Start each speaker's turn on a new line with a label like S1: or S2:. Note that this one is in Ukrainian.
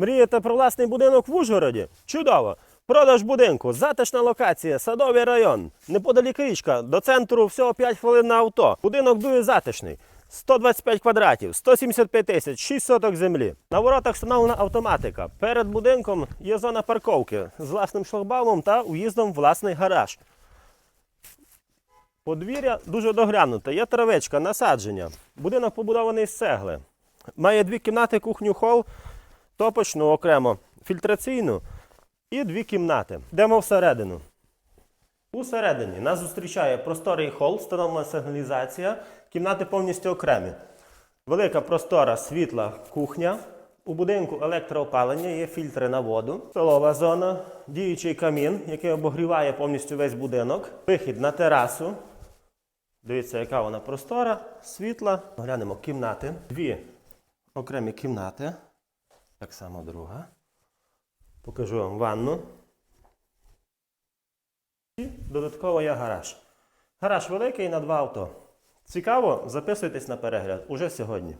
S1: Мрієте про власний будинок в Ужгороді? Чудово! Продаж будинку, затишна локація, садовий район, неподалік річка, до центру всього 5 хвилин на авто. Будинок дуже затишний. 125 квадратів, 175 тисяч, 6 соток землі. На воротах встановлена автоматика. Перед будинком є зона парковки з власним шлагбаумом та уїздом в власний гараж. Подвір'я дуже доглянуте, є травичка, насадження. Будинок побудований з цегли. Має дві кімнати, кухню, хол, топочну окремо, фільтраційну і дві кімнати. Йдемо всередину. Усередині нас зустрічає просторий хол, встановлена сигналізація, кімнати повністю окремі. Велика простора світла кухня. У будинку електроопалення, є фільтри на воду, столова зона, діючий камін, який обогріває повністю весь будинок, вихід на терасу. Дивіться, яка вона простора, світла. Глянемо кімнати. Дві окремі кімнати. Так само друга. Покажу вам ванну. І додатково є гараж. Гараж великий на два авто. Цікаво? Записуйтесь на перегляд уже сьогодні.